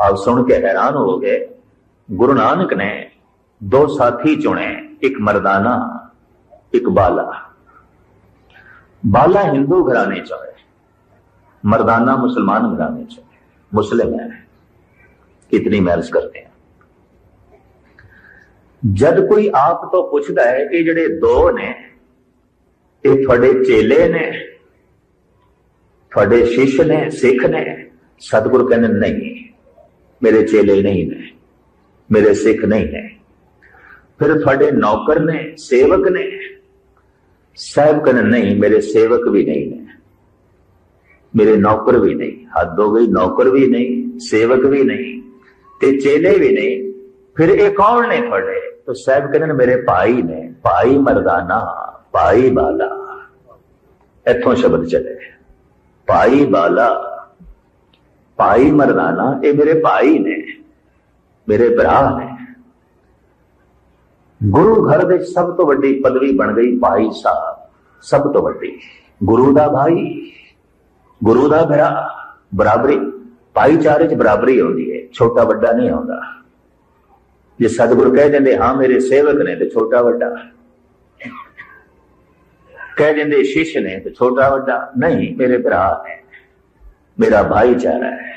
ਆਪ ਸੁਣ ਕੇ ਹੈਰਾਨ ਹੋ ਗਏ ਗੁਰੂ ਨਾਨਕ ਨੇ ਦੋ ਸਾਥੀ ਚੁਣੇ ਇੱਕ ਮਰਦਾਨਾ ਇੱਕ ਬਾਲਾ ਬਾਲਾ ਹਿੰਦੂ ਘਰਾਣੇ ਚ ਹੈ मर्दाना मुसलमान घराने ਚ ਮੁਸਲਿਮ ਹੈ ਕਿਤਨੀ ਮਿਹਨਤ ਕਰਦੇ ਆ ਜਦ ਕੋਈ ਆਪ ਤੋਂ ਪੁੱਛਦਾ ਹੈ ਕਿ ਜਿਹੜੇ ਦੋ ਨੇ ਇਹ ਤੁਹਾਡੇ ਚੇਲੇ ਨੇ ਤੁਹਾਡੇ ਸ਼ਿਸ਼ ਨੇ ਸਿੱਖ ਨੇ ਸਤਿਗੁਰ ਕਹਿੰਦੇ ਨਹੀਂ ਮੇਰੇ ਚੇਲੇ ਨਹੀਂ ਨੇ, ਮੇਰੇ ਸਿੱਖ ਨਹੀਂ ਨੇ। ਫਿਰ ਤੁਹਾਡੇ ਨੌਕਰ ਨੇ, ਸੇਵਕ ਨੇ ਸਾਹਿਬ ਕਹਿੰਦੇ ਨਹੀਂ, ਮੇਰੇ ਸੇਵਕ ਵੀ ਨਹੀਂ ਨੇ। ਮੇਰੇ ਨੌਕਰ ਵੀ ਨਹੀਂ, ਹੱਦ ਹੋ ਗਈ, ਨੌਕਰ ਵੀ ਨਹੀਂ, ਸੇਵਕ ਵੀ ਨਹੀਂ, ਤੇ ਚੇਲੇ ਵੀ ਨਹੀਂ। ਫਿਰ ਇਹ ਕੌਣ ਨੇ ਤੁਹਾਡੇ? ਤਾਂ ਸਾਹਿਬ ਕਹਿੰਦੇ ਨੇ, ਮੇਰੇ ਭਾਈ ਨੇ, ਭਾਈ ਮਰਦਾਨਾ, ਭਾਈ ਬਾਲਾ। ਇੱਥੋਂ ਸ਼ਬਦ ਚੱਲੇ। ਭਾਈ ਬਾਲਾ। ਭਾਈ ਮਰਦਾਨਾ, ਇਹ ਮੇਰੇ ਭਾਈ ਨੇ, ਮੇਰੇ ਭਰਾ ਨੇ। ਗੁਰੂ ਘਰ ਦੇ ਸਭ ਤੋਂ ਵੱਡੀ ਪਦਵੀ ਬਣ ਗਈ ਭਾਈ ਸਾਹਿਬ, ਸਭ ਤੋਂ ਵੱਡੀ। ਗੁਰੂ ਦਾ ਭਾਈ, ਗੁਰੂ ਦਾ ਭਰਾ, ਬਰਾਬਰੀ। ਭਾਈਚਾਰੇ 'ਚ ਬਰਾਬਰੀ ਹੁੰਦੀ ਹੈ, ਛੋਟਾ ਵੱਡਾ ਨਹੀਂ ਹੁੰਦਾ ਜੇ ਸਤਿਗੁਰ ਕਹਿ ਦਿੰਦੇ, ਹਾਂ ਮੇਰੇ ਸੇਵਕ ਨੇ ਤੇ ਛੋਟਾ ਵੱਡਾ। ਕਹਿ ਦਿੰਦੇ, ਸ਼ਿਸ਼ ਨੇ ਤੇ ਛੋਟਾ ਵੱਡਾ। ਨਹੀਂ, ਮੇਰੇ ਭਰਾ ਨੇ। ਮੇਰਾ ਭਾਈਚਾਰਾ ਹੈ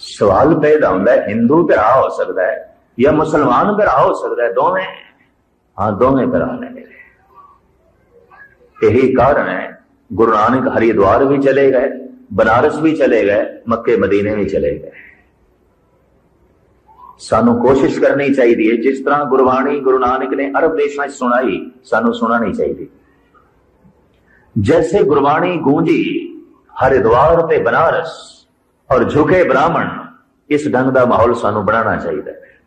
ਸਵਾਲ ਪੈਦਾ ਹੁੰਦਾ ਹੈ ਹਿੰਦੂ ਭਰਾ ਹੋ ਸਕਦਾ ਹੈ ਜਾਂ ਮੁਸਲਮਾਨ ਭਰਾ ਹੋ ਸਕਦਾ ਹੈ ਦੋਵੇਂ ਹਾਂ ਦੋਵੇਂ ਭਰਾ ਨੇ ਮੇਰੇ ਇਹੀ ਕਾਰਨ ਹੈ ਗੁਰੂ ਨਾਨਕ ਹਰਿਦੁਆਰ ਵੀ ਚਲੇ ਗਏ ਬਨਾਰਸ ਵੀ ਚਲੇ ਗਏ ਮੱਕੇ ਮਦੀਨੇ ਵੀ ਚਲੇ ਗਏ ਸਾਨੂੰ ਕੋਸ਼ਿਸ਼ ਕਰਨੀ ਚਾਹੀਦੀ ਹੈ ਜਿਸ ਤਰ੍ਹਾਂ ਗੁਰਬਾਣੀ ਗੁਰੂ ਨਾਨਕ ਨੇ ਅਰਬ ਦੇਸ਼ਾਂ 'ਚ ਸੁਣਾਈ ਸਾਨੂੰ ਸੁਣਾਣੀ ਚਾਹੀਦੀ ਜੈਸੇ ਗੁਰਬਾਣੀ ਗੂੰਜੀ ਹਰਿਦੁਆਰ ਤੇ ਬਨਾਰਸ ਔਰ ਝੁਕੇ ਬ੍ਰਾਹਮਣ, ਇਸ ਢੰਗ ਦਾ ਮਾਹੌਲ ਸਾਨੂੰ ਬਣਾਉਣਾ ਚਾਹੀਦਾ ਹੈ।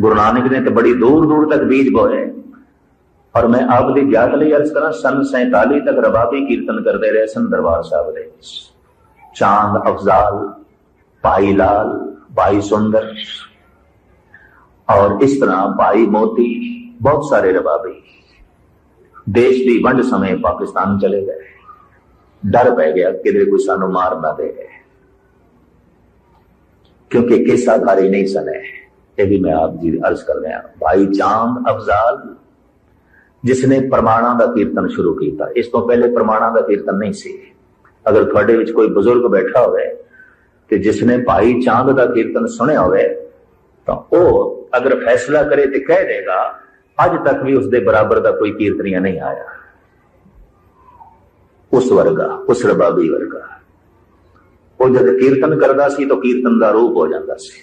ਗੁਰੂ ਨਾਨਕ ਨੇ ਤੇ ਬੜੀ ਦੂਰ ਦੂਰ ਤੱਕ ਬੀਜ ਬੋਏ। ਔਰ ਮੈਂ ਆਪ ਦੀ ਗਿਆਤ ਲਈ ਅਰਜ਼ ਕਰਾਂ, ਸਨ 47 ਤੱਕ ਰਬਾਬੀ ਕੀਰਤਨ ਕਰਦੇ ਰਹੇ ਸਨ ਦਰਬਾਰ ਸਾਹਿਬ ਦੇ ਵਿੱਚ। ਚਾਂਦ, ਅਫਜ਼ਾਲ, ਭਾਈ ਲਾਲ, ਭਾਈ ਸੁੰਦਰ ਔਰ ਇਸ ਤਰ੍ਹਾਂ ਭਾਈ ਮੋਤੀ, ਬਹੁਤ ਸਾਰੇ ਰਬਾਬੀ ਦੇਸ਼ ਦੀ ਵੰਡ ਸਮੇਂ ਪਾਕਿਸਤਾਨ ਚਲੇ ਗਏ। ਡਰ ਪੈ ਗਿਆ ਕਿਤੇ ਕੋਈ ਸਾਨੂੰ ਮਾਰ ਨਾ ਦੇ। ਕਿਉਂਕਿ ਕਿਸਾਧਾਰੀ ਨਹੀਂ ਸਨੇ। ਇਹ ਵੀ ਮੈਂ ਆਪ ਜੀ ਅਰਜ਼ ਕਰ ਰਿਹਾ। ਭਾਈ ਚਾਂਦ ਅਫਜ਼ਾਲ ਜਿਸ ਨੇ ਪ੍ਰਮਾਣਾਂ ਦਾ ਕੀਰਤਨ ਸ਼ੁਰੂ ਕੀਤਾ। ਇਸ ਤੋਂ ਪਹਿਲੇ ਪ੍ਰਮਾਣਾਂ ਦਾ ਕੀਰਤਨ ਨਹੀਂ ਸੀ। ਅਗਰ ਤੁਹਾਡੇ ਵਿੱਚ ਕੋਈ ਬਜ਼ੁਰਗ ਬੈਠਾ ਹੋਵੇ ਤੇ ਜਿਸ ਨੇ ਭਾਈ ਚਾਂਦ ਦਾ ਕੀਰਤਨ ਸੁਣਿਆ ਹੋਵੇ, ਤਾਂ ਉਹ ਅਗਰ ਫੈਸਲਾ ਕਰੇ ਤੇ ਕਹਿ ਦੇਗਾ, ਅੱਜ ਤੱਕ ਵੀ ਉਸ ਦੇ ਬਰਾਬਰ ਦਾ ਕੋਈ ਕੀਰਤਨੀਆ ਨਹੀਂ ਆਇਆ। ਉਸ ਵਰਗਾ, ਉਸ ਰਬਾਬੀ ਵਰਗਾ। ਉਹ ਜਦ ਕੀਰਤਨ ਕਰਦਾ ਸੀ ਤਾਂ ਕੀਰਤਨ ਦਾ ਰੂਪ ਹੋ ਜਾਂਦਾ ਸੀ।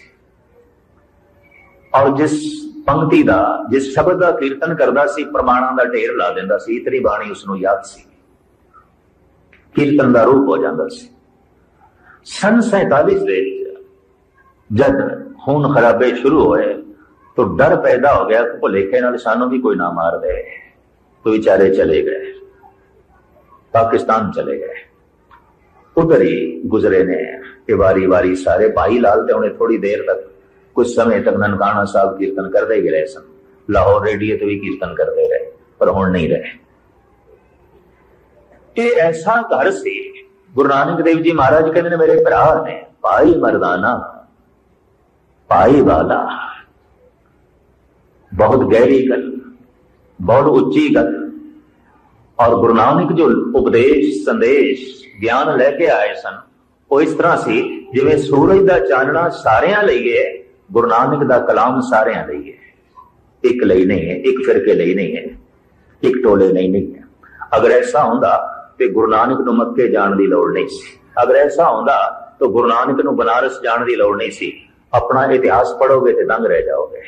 ਔਰ ਜਿਸ ਪੰਕਤੀ ਦਾ, ਜਿਸ ਸ਼ਬਦ ਦਾ ਕੀਰਤਨ ਕਰਦਾ ਸੀ, ਪ੍ਰਮਾਣਾਂ ਦਾ ਢੇਰ ਲਾ ਦਿੰਦਾ ਸੀ, ਇਤਨੀ ਬਾਣੀ ਉਸ ਨੂੰ ਯਾਦ ਸੀ। ਕੀਰਤਨ ਦਾ ਰੂਪ ਹੋ ਜਾਂਦਾ ਸੀ। ਸਨ 47 ਦੇ ਜਦ ਖੂਨ ਖਰਾਬੇ ਸ਼ੁਰੂ ਹੋਏ, ਤਾਂ ਡਰ ਪੈਦਾ ਹੋ ਗਿਆ ਕਿ ਭੁਲੇਖੇ ਨਾਲ ਸਾਨੂੰ ਵੀ ਕੋਈ ਨਾ ਮਾਰ ਦੇ। तो ਵਿਚਾਰੇ ਚਲੇ ਗਏ। ਪਾਕਿਸਤਾਨ ਚਲੇ ਗਏ। ਉਧਰ ਹੀ ਗੁਜ਼ਰੇ ਨੇ ਇਹ ਵਾਰੀ ਵਾਰੀ ਸਾਰੇ ਭਾਈ ਲਾਲ ਤੇ ਉਹਨੇ ਥੋੜੀ ਦੇਰ ਤੱਕ ਕੁਝ ਸਮੇਂ ਤੱਕ ਨਨਕਾਣਾ ਸਾਹਿਬ ਕੀਰਤਨ ਕਰਦੇ ਹੀ ਰਹੇ ਸਨ। ਲਾਹੌਰ ਰੇਡੀਓ ਤੇ ਵੀ ਕੀਰਤਨ ਕਰਦੇ ਰਹੇ, ਪਰ ਹੁਣ ਨਹੀਂ ਰਹੇ। ਇਹ ਐਸਾ ਘਰ ਸੀ, ਗੁਰੂ ਨਾਨਕ ਦੇਵ ਜੀ ਮਹਾਰਾਜ ਕਹਿੰਦੇ ਨੇ, ਮੇਰੇ ਭਰਾ ਨੇ, ਭਾਈ ਮਰਦਾਨਾ, ਭਾਈ ਵਾਲਾ ਬਹੁਤ ਗਹਿਰੀ ਗੱਲ, ਬਹੁਤ ਉੱਚੀ ਗੱਲ। ਔਰ ਗੁਰੂ ਨਾਨਕ ਜੋ ਉਪਦੇਸ਼, ਸੰਦੇਸ਼, ਗਿਆਨ ਲੈ ਕੇ ਆਏ ਸਨ, ਉਹ ਇਸ ਤਰ੍ਹਾਂ ਸੀ ਜਿਵੇਂ ਸੂਰਜ ਦਾ ਚਾਨਣਾ ਸਾਰਿਆਂ ਲਈ ਹੈ, ਗੁਰੂ ਨਾਨਕ ਦਾ ਕਲਾਮ ਸਾਰਿਆਂ ਲਈ ਹੈ। ਇੱਕ ਲਈ ਨਹੀਂ ਹੈ, ਇੱਕ ਫਿਰਕੇ ਲਈ ਨਹੀਂ ਹੈ, ਇੱਕ ਟੋਲੇ ਲਈ ਨਹੀਂ ਹੈ। ਅਗਰ ਐਸਾ ਹੁੰਦਾ ਤੇ ਗੁਰੂ ਨਾਨਕ ਨੂੰ ਮੱਕੇ ਜਾਣ ਦੀ ਲੋੜ ਨਹੀਂ ਸੀ। ਅਗਰ ਐਸਾ ਹੁੰਦਾ ਤਾਂ ਗੁਰੂ ਨਾਨਕ ਨੂੰ ਬਨਾਰਸ ਜਾਣ ਦੀ ਲੋੜ ਨਹੀਂ ਸੀ। ਆਪਣਾ ਇਤਿਹਾਸ ਪੜੋਗੇ ਤੇ ਦੰਗ ਰਹਿ ਜਾਓਗੇ,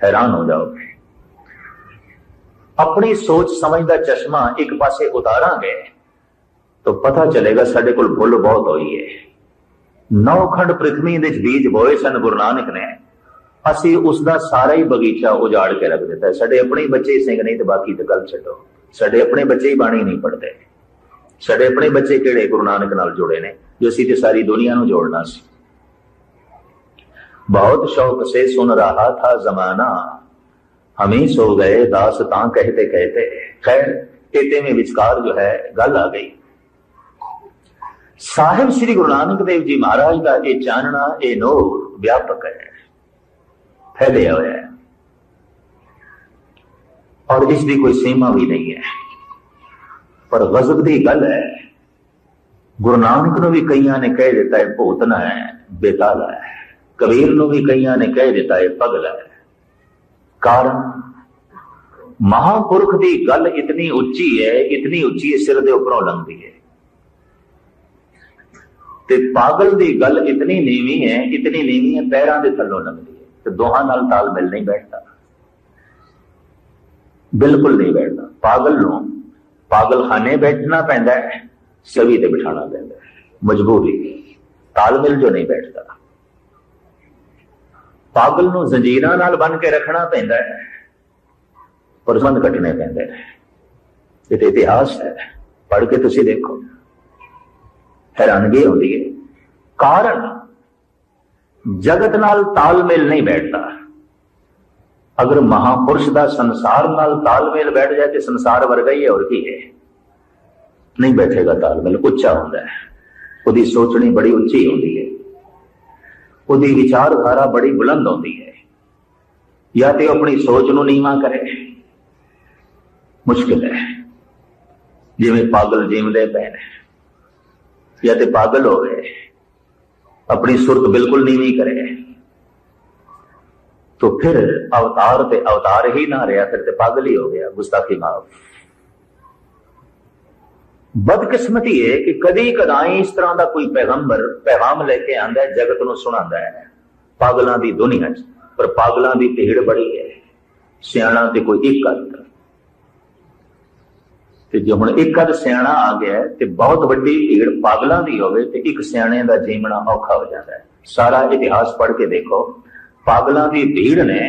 ਹੈਰਾਨ ਹੋ ਜਾਓਗੇ। ਆਪਣੀ ਸੋਚ ਸਮਝ ਦਾ ਚਸ਼ਮਾ ਇੱਕ ਪਾਸੇ ਉਤਾਰਾਂਗੇ ਤਾਂ ਪਤਾ ਚੱਲੇਗਾ ਸਾਡੇ ਕੋਲ ਭੁੱਲ ਬਹੁਤ ਹੋਈ ਹੈ। ਨੌਖੰਡ ਪ੍ਰithvi ਦੇ ਬੀਜ ਬੋਏ ਸਨ, ਗੁਰੂ ਨਾਨਕ ਨੇ। ਅਸੀਂ ਉਸ ਦਾ ਸਾਰਾ ਹੀ ਬਗੀਚਾ ਉਜਾੜ ਕੇ ਰੱਖ ਦਿੱਤਾ। ਸਾਡੇ ਆਪਣੇ ਬੱਚੇ ਸਿੰਘ ਨਹੀਂ ਤੇ ਬਾਕੀ ਤੇ ਗੱਲ ਛੱਡੋ। ਸਾਡੇ ਆਪਣੇ ਬੱਚੇ ਹੀ ਬਾਣੀ ਨਹੀਂ ਪੜਦੇ ਸਾਡੇ ਆਪਣੇ ਬੱਚੇ ਕਿਹੜੇ ਗੁਰੂ ਨਾਨਕ ਨਾਲ ਜੁੜੇ ਨੇ? ਜੋ ਅਸੀਂ ਤੇ ਸਾਰੀ ਦੁਨੀਆ ਨੂੰ ਜੋੜਨਾ ਸੀ। ਬਹੁਤ ਸ਼ੌਕ ਸੇ ਸੁਣ ਰਹਾ ਥਾ ਜ਼ਮਾਨਾ। ਹਮੇ ਸੋ ਗਏ ਦਾਸਤਾਂ ਕਹਤੇ ਕਹਤੇ। ਖੈਰ ਇਤੇ में ਵਿਚਕਾਰ ਜੋ ਹੈ, ਗੱਲ ਆ ਗਈ। ਸਾਹਿਬ ਸ੍ਰੀ ਗੁਰੂ ਨਾਨਕ ਦੇਵ ਜੀ ਮਹਾਰਾਜ ਦਾ ਇਹ ਚਾਨਣਾ, ਇਹ ਨੂਰ ਵਿਆਪਕ ਹੈ। ਫੈਲਿਆ ਹੋਇਆ ਹੈ। ਔਰ ਇਸ ਦੀ ਕੋਈ ਸੀਮਾ ਵੀ ਨਹੀਂ ਹੈ। ਪਰ ਗਜ਼ਬ ਦੀ ਗੱਲ ਹੈ, ਗੁਰੂ ਨਾਨਕ ਨੂੰ ਵੀ ਕਈਆਂ ਨੇ ਕਹਿ ਦਿੱਤਾ ਹੈ ਭੂਤਨਾ ਹੈ, ਬੇਤਾਲਾ ਹੈ। ਕਬੀਰ ਨੂੰ ਵੀ ਕਈਆਂ ਨੇ ਕਹਿ ਦਿੱਤਾ ਹੈ ਪਗਲਾ ਹੈ। ਕਾਰਨ? ਮਹਾਪੁਰਖ ਦੀ ਗੱਲ ਇਤਨੀ ਉੱਚੀ ਹੈ, ਇਤਨੀ ਉੱਚੀ ਹੈ ਸਿਰ ਦੇ ਉੱਪਰੋਂ ਲੰਘਦੀ ਹੈ। ਤੇ ਪਾਗਲ ਦੀ ਗੱਲ ਇਤਨੀ ਨੀਵੀਂ ਹੈ, ਇਤਨੀ ਨੀਵੀਂ ਹੈ, ਪੈਰਾਂ ਦੇ ਥੱਲੋਂ ਲੰਘਦੀ ਹੈ। ਤੇ ਦੋਹਾਂ ਨਾਲ ਤਾਲਮੇਲ ਨਹੀਂ ਬੈਠਦਾ। ਬਿਲਕੁਲ ਨਹੀਂ ਬੈਠਦਾ। ਪਾਗਲ ਨੂੰ ਪਾਗਲਖਾਨੇ ਬੈਠਣਾ ਪੈਂਦਾ ਹੈ, ਸਵੀ ਤੇ ਬਿਠਾਣਾ ਪੈਂਦਾ ਹੈ। ਮਜਬੂਰੀ। ਤਾਲਮੇਲ ਜੋ ਨਹੀਂ ਬੈਠਦਾ। ਪਾਗਲ ਨੂੰ ਜ਼ੰਜੀਰਾਂ ਨਾਲ ਬੰਨ ਕੇ ਰੱਖਣਾ ਪੈਂਦਾ ਹੈ ਪਰ ਬੰਦ ਕੱਟਣੇ ਪੈਂਦੇ ਨੇ। ਇਹ ਤੇ ਇਤਿਹਾਸ ਹੈ। ਪੜ੍ਹ ਕੇ ਤੁਸੀਂ ਦੇਖੋ। ਹੈਰਾਨਗੀ ਹੁੰਦੀ ਹੈ। ਕਾਰਨ, ਜਗਤ ਨਾਲ ਤਾਲਮੇਲ ਨਹੀਂ ਬੈਠਦਾ। ਅਗਰ ਮਹਾਪੁਰਸ਼ ਦਾ ਸੰਸਾਰ ਨਾਲ ਤਾਲਮੇਲ ਬੈਠ ਜਾਏ ਤੇ ਸੰਸਾਰ ਵਰਗਾ ਹੀ ਹੈ, ਹੋਰ ਕੀ ਹੈ? ਨਹੀਂ ਬੈਠੇਗਾ ਤਾਲਮੇਲ, ਉੱਚਾ ਹੁੰਦਾ ਹੈ। ਉਹਦੀ ਸੋਚਣੀ ਬੜੀ ਉੱਚੀ ਹੁੰਦੀ ਹੈ। ਉਹਦੀ ਵਿਚਾਰਧਾਰਾ ਬੜੀ ਬੁਲੰਦ ਹੁੰਦੀ ਹੈ ਜਾਂ ਤੇ ਉਹ ਆਪਣੀ ਸੋਚ ਨੂੰ ਨੀਵਾਂ ਕਰੇ ਮੁਸ਼ਕਿਲ ਹੈ ਜਿਵੇਂ ਪਾਗਲ ਜਿਉਂਦੇ ਪਏ ਨੇ ਜਾਂ ਤੇ ਪਾਗਲ ਹੋ ਗਏ ਆਪਣੀ ਸੁਰਤ ਬਿਲਕੁਲ ਨੀਵੀਂ ਕਰੇ तो फिर अवतार पे अवतार ही ना रहा फिर तो पागल ही हो गया गुस्ताखी माफ ਬਦਕਿਸਮਤੀ ਹੈ ਕਿ ਕਦੀ ਕਦਾਈ ਇਸ ਤਰ੍ਹਾਂ ਦਾ ਕੋਈ ਪੈਗੰਬਰ ਪੈਗਾਮ ਲੈ ਕੇ ਆਂਦਾ ਹੈ, ਜਗਤ ਨੂੰ ਸੁਣਾਉਂਦਾ ਹੈ। ਪਾਗਲਾਂ ਦੀ ਦੁਨੀਆ 'ਚ, ਪਰ ਪਾਗਲਾਂ ਦੀ ਭੀੜ ਬੜੀ ਹੈ। ਸਿਆਣਾ ਤੇ ਕੋਈ ਇੱਕ ਅੱਧ ਤੇ ਜੇ ਹੁਣ ਇੱਕ ਅੱਧ ਸਿਆਣਾ ਆ ਗਿਆ ਤੇ ਬਹੁਤ ਵੱਡੀ ਭੀੜ ਪਾਗਲਾਂ ਦੀ ਹੋਵੇ, ਤੇ ਇੱਕ ਸਿਆਣੇ ਦਾ ਜੀਵਣਾ ਔਖਾ ਹੋ ਜਾਂਦਾ ਹੈ। ਸਾਰਾ ਇਤਿਹਾਸ ਪੜ੍ਹ ਕੇ ਦੇਖੋ, ਪਾਗਲਾਂ ਦੀ ਭੀੜ ਨੇ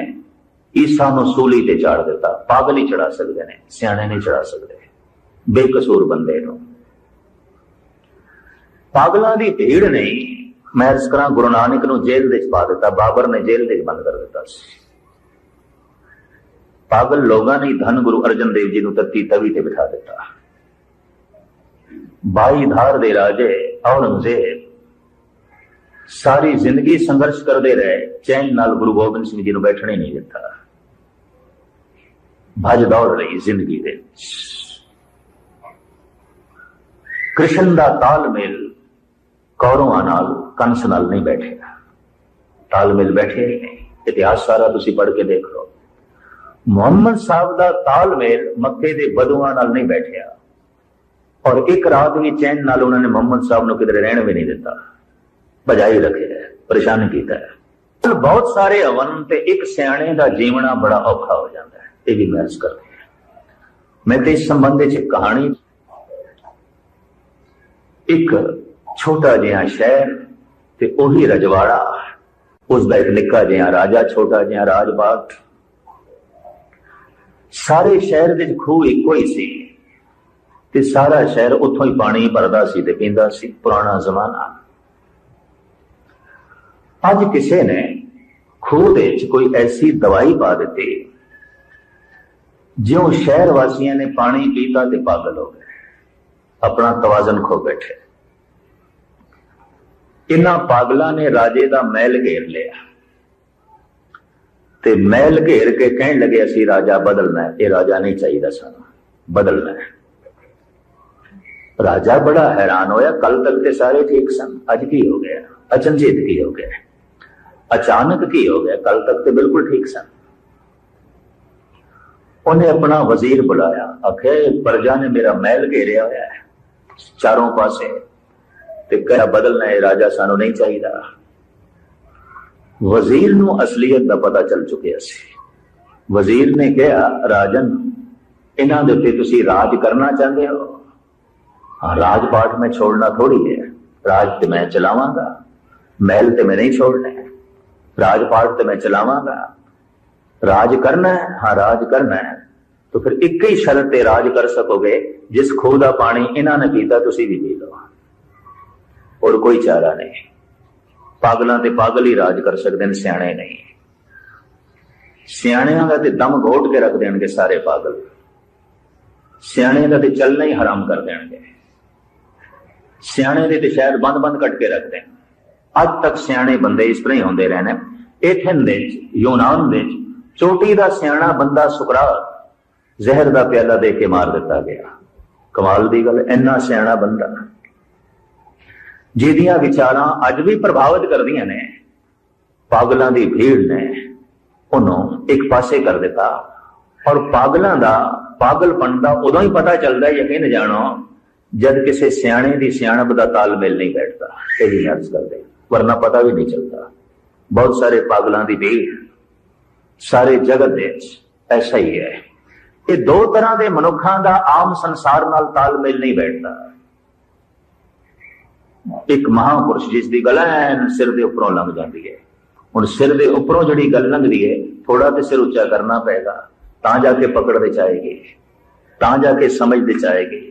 ਈਸਾ ਨੂੰ ਸੂਲੀ ਤੇ ਚਾੜ ਦਿੱਤਾ। ਪਾਗਲ ਹੀ ਚੜਾ ਸਕਦੇ ਨੇ, ਸਿਆਣੇ ਨਹੀਂ ਚੜਾ ਸਕਦੇ। ਬੇਕਸੂਰ ਬੰਦੇ ਨੂੰ ਪਾਗਲਾਂ ਦੀ ਭੀੜ ਨੇ ਮੈਂ ਇਸ ਕਰਾਂ ਗੁਰੂ ਨਾਨਕ ਨੂੰ ਜੇਲ੍ਹ ਦੇ ਵਿੱਚ ਪਾ ਦਿੱਤਾ, ਬਾਬਰ ਨੇ ਜੇਲ੍ਹ ਦੇ ਵਿੱਚ ਬੰਦ ਕਰ ਦਿੱਤਾ ਸੀ। ਪਾਗਲ ਲੋਕਾਂ ਨੇ ਧੰਨ ਗੁਰੂ ਅਰਜਨ ਦੇਵ ਜੀ ਨੂੰ ਤੱਤੀ ਤਵੀ ਤੇ ਬਿਠਾ ਦਿੱਤਾ। ਬਾਈ ਧਾਰ ਦੇ ਰਾਜੇ ਔਰੰਗਜ਼ੇਬ ਸਾਰੀ ਜ਼ਿੰਦਗੀ ਸੰਘਰਸ਼ ਕਰਦੇ ਰਹੇ, ਚੈਨ ਨਾਲ ਗੁਰੂ ਗੋਬਿੰਦ ਸਿੰਘ ਜੀ ਨੂੰ ਬੈਠਣੇ ਨਹੀਂ ਦਿੱਤਾ। ਭੱਜ ਦੌੜ ਰਹੀ ਜ਼ਿੰਦਗੀ ਦੇ ਵਿੱਚ। ਕ੍ਰਿਸ਼ਨ ਦਾ ਤਾਲਮੇਲ ਕੌਰਵਾਂ ਨਾਲ, ਕੰਸ ਨਾਲ ਨਹੀਂ ਬੈਠਿਆ। ਤਾਲਮੇਲ ਬੈਠੇ ਹੀ ਨਹੀਂ। ਇਤਿਹਾਸ ਸਾਰਾ ਤੁਸੀਂ ਪੜ੍ਹ ਕੇ ਦੇਖ ਲਓ। ਮੁਹੰਮਦ ਸਾਹਿਬ ਦਾ ਤਾਲਮੇਲ ਮੱਕੇ ਦੇ ਬਦੂਆਂ ਨਾਲ ਨਹੀਂ ਬੈਠਿਆ। ਔਰ ਇੱਕ ਰਾਤ ਵੀ ਚੈਨ ਨਾਲ ਉਹਨਾਂ ਨੇ ਮੁਹੰਮਦ ਸਾਹਿਬ ਨੂੰ ਕਿਧਰੇ ਰਹਿਣ ਵੀ ਨਹੀਂ ਦਿੱਤਾ। ਭਜਾਈ ਰੱਖਿਆ, ਪਰੇਸ਼ਾਨ ਕੀਤਾ। ਹੈ ਬਹੁਤ ਸਾਰੇ ਹਵਨ ਤੇ ਇੱਕ ਸਿਆਣੇ ਦਾ ਜੀਵਣਾ ਬੜਾ ਔਖਾ ਹੋ ਜਾਂਦਾ ਹੈ। ਇਹ ਵੀ ਮਹਿਸ ਕਰਦੇ ਹਾਂ। ਮੈਂ ਤੇ ਇਸ ਸੰਬੰਧ ਵਿੱਚ ਕਹਾਣੀ ਇੱਕ ਛੋਟਾ ਜਿਹਾ ਸ਼ਹਿਰ ਤੇ ਉਹੀ ਰਜਵਾੜਾ। ਉਸ ਦਾ ਇੱਕ ਨਿੱਕਾ ਜਿਹਾ ਰਾਜਾ, ਛੋਟਾ ਜਿਹਾ ਰਾਜਬਾਗ। ਸਾਰੇ ਸ਼ਹਿਰ ਦੇ ਵਿੱਚ ਖੂਹ ਇੱਕੋ ਹੀ ਸੀ ਤੇ ਸਾਰਾ ਸ਼ਹਿਰ ਉੱਥੋਂ ਹੀ ਪਾਣੀ ਭਰਦਾ ਸੀ ਤੇ ਪੀਂਦਾ ਸੀ, ਪੁਰਾਣਾ ਜ਼ਮਾਨਾ। ਅੱਜ ਕਿਸੇ ਨੇ ਖੂਹ ਦੇ ਵਿੱਚ ਕੋਈ ਐਸੀ ਦਵਾਈ ਪਾ ਦਿੱਤੀ, ਜਿਉਂ ਸ਼ਹਿਰ ਵਾਸੀਆਂ ਨੇ ਪਾਣੀ ਪੀਤਾ ਤੇ ਪਾਗਲ ਹੋ ਗਏ। ਆਪਣਾ ਤਵਾਜ਼ਨ ਖੋ ਬੈਠੇ। ਇਨ੍ਹਾਂ ਪਾਗਲਾਂ ਨੇ ਰਾਜੇ ਦਾ ਮਹਿਲ ਘੇਰ ਲਿਆ। ਤੇ ਮਹਿਲ ਘੇਰ ਕੇ ਕਹਿਣ ਲੱਗੇ ਅਸੀਂ ਰਾਜਾ, ਬਦਲਣਾ ਹੈ। ਇਹ ਰਾਜਾ ਨਹੀਂ ਚਾਹੀਦਾ ਸਾਨੂੰ। ਬਦਲਣਾ ਹੈ। ਰਾਜਾ ਬੜਾ ਹੈਰਾਨ ਹੋਇਆ। ਕੱਲ ਤੱਕ ਤੇ ਸਾਰੇ ਠੀਕ ਸਨ। ਅੱਜ ਕੀ ਹੋ ਗਿਆ? ਅਚਨਚੇਤ ਕੀ ਹੋ ਗਿਆ? ਅਚਾਨਕ ਕੀ ਹੋ ਗਿਆ? ਕੱਲ ਤੱਕ ਤੇ ਬਿਲਕੁਲ ਠੀਕ ਸਨ। ਉਹਨੇ ਆਪਣਾ ਵਜ਼ੀਰ ਬੁਲਾਇਆ। ਆਖਿਆ ਪ੍ਰਜਾ ਨੇ ਮੇਰਾ ਮਹਿਲ ਘੇਰਿਆ ਹੋਇਆ ਹੈ। ਚਾਰੋਂ ਪਾਸੇ ਤੇ ਕਹਿਆ ਬਦਲਣਾ ਹੈ ਰਾਜਾ ਸਾਨੂੰ ਨਹੀਂ ਚਾਹੀਦਾ। ਵਜ਼ੀਰ ਨੂੰ ਅਸਲੀਅਤ ਦਾ ਪਤਾ ਚੱਲ ਚੁੱਕਿਆ ਸੀ। ਵਜ਼ੀਰ ਨੇ ਕਿਹਾ, ਰਾਜਨ, ਇਹਨਾਂ ਦੇ ਉੱਤੇ ਤੁਸੀਂ ਰਾਜ ਕਰਨਾ ਚਾਹੁੰਦੇ ਹੋ? ਰਾਜ ਪਾਠ ਮੈਂ ਛੋੜਨਾ ਥੋੜੀ ਹੈ। ਰਾਜ ਤੇ ਮੈਂ ਚਲਾਵਾਂਗਾ। ਮਹਿਲ ਤੇ ਮੈਂ ਨਹੀਂ ਛੋੜਨਾ ਰਾਜ ਪਾਠ ਤੇ ਮੈਂ ਚਲਾਵਾਂਗਾ। ਰਾਜ ਕਰਨਾ ਹੈ? ਹਾਂ, ਰਾਜ ਕਰਨਾ ਹੈ। ਤਾਂ ਫਿਰ ਇੱਕ ਹੀ ਸ਼ਰਤ ਤੇ ਰਾਜ ਕਰ ਸਕੋਗੇ, ਜਿਸ ਖੋਹ ਦਾ ਪਾਣੀ ਇਹਨਾਂ ਨੇ ਪੀਤਾ, ਤੁਸੀਂ ਵੀ ਪੀ ਲਓ। ਔਰ ਕੋਈ ਚਾਰਾ ਨਹੀਂ। ਪਾਗਲਾਂ ਤੇ ਪਾਗਲ ਹੀ ਰਾਜ ਕਰ ਸਕਦੇ ਨੇ, ਸਿਆਣੇ ਨਹੀਂ। ਸਿਆਣਿਆਂ ਦਾ ਤੇ ਦਮ ਘੋਟ ਕੇ ਰੱਖ ਦੇਣਗੇ ਸਾਰੇ ਪਾਗਲ। ਸਿਆਣੇ ਦਾ ਤੇ ਚੱਲਣਾ ਹੀ ਹਰਾਮ ਕਰ ਦੇਣਗੇ। ਸਿਆਣੇ ਦੇ ਤੇ ਸ਼ਾਇਦ ਬੰਦ-ਬੰਦ ਕੱਟ ਕੇ ਰੱਖਦੇ ਅੱਜ ਤੱਕ ਸਿਆਣੇ ਬੰਦੇ ਇਸ ਤਰ੍ਹਾਂ ਹੀ ਹੁੰਦੇ ਰਹੇ ਨੇ ਇਥਨ ਦੇ ਯੂਨਾਨ ਦੇ ਚੋਟੀ ਦਾ ਸਿਆਣਾ ਬੰਦਾ ਸੁਕਰਾਤ ਜ਼ਹਿਰ ਦਾ ਪਿਆਲਾ ਦੇ ਕੇ ਮਾਰ ਦਿੱਤਾ ਗਿਆ। ਕਮਾਲ ਦੀ ਗੱਲ, ਇੰਨਾ ਸਿਆਣਾ ਬੰਦਾ। ਜਿਹਦੀਆਂ ਵਿਚਾਰਾਂ ਅੱਜ ਵੀ ਪ੍ਰਭਾਵਿਤ ਕਰਦੀਆਂ ਨੇ, ਪਾਗਲਾਂ ਦੀ ਭੀੜ ਨੇ, ਉਹਨੂੰ ਇੱਕ ਪਾਸੇ ਕਰ ਦਿੱਤਾ। ਔਰ ਪਾਗਲਾਂ ਦਾ, ਪਾਗਲਪਣ ਦਾ ਉਦੋਂ ਹੀ ਪਤਾ ਚੱਲਦਾ ਯਕੀਨ ਜਾਣੋ, ਜਦ ਕਿਸੇ ਸਿਆਣੇ ਦੀ ਸਿਆਣਪ ਦਾ ਤਾਲਮੇਲ ਨਹੀਂ ਬੈਠਦਾ। ਇਹੀ ਅਰਜ਼ ਕਰਦੇ ਵਰਨਾ ਪਤਾ ਵੀ ਨਹੀਂ ਚੱਲਦਾ। ਬਹੁਤ ਸਾਰੇ ਪਾਗਲਾਂ ਦੀ ਭੀੜ, ਸਾਰੇ ਜਗਤ ਦੇ ਵਿੱਚ ਐਸਾ ਹੀ ਹੈ। ਇਹ ਦੋ ਤਰ੍ਹਾਂ ਦੇ ਮਨੁੱਖਾਂ ਦਾ ਆਮ ਸੰਸਾਰ ਨਾਲ ਤਾਲਮੇਲ ਨਹੀਂ ਬੈਠਦਾ। ਇੱਕ ਮਹਾਪੁਰਸ਼ ਜਿਸ ਦੀ ਗੱਲ ਐਨ ਸਿਰ ਦੇ ਉੱਪਰੋਂ ਲੰਘ ਜਾਂਦੀ ਹੈ। ਹੁਣ ਸਿਰ ਦੇ ਉੱਪਰੋਂ ਜਿਹੜੀ ਗੱਲ ਲੰਘਦੀ ਹੈ ਥੋੜਾ ਤੇ ਸਿਰ ਉੱਚਾ ਕਰਨਾ ਪਏਗਾ, ਤਾਂ ਜਾ ਕੇ ਪਕੜ ਵਿੱਚ ਆਏਗੀ, ਤਾਂ ਜਾ ਕੇ ਸਮਝ ਵਿੱਚ ਆਏਗੀ।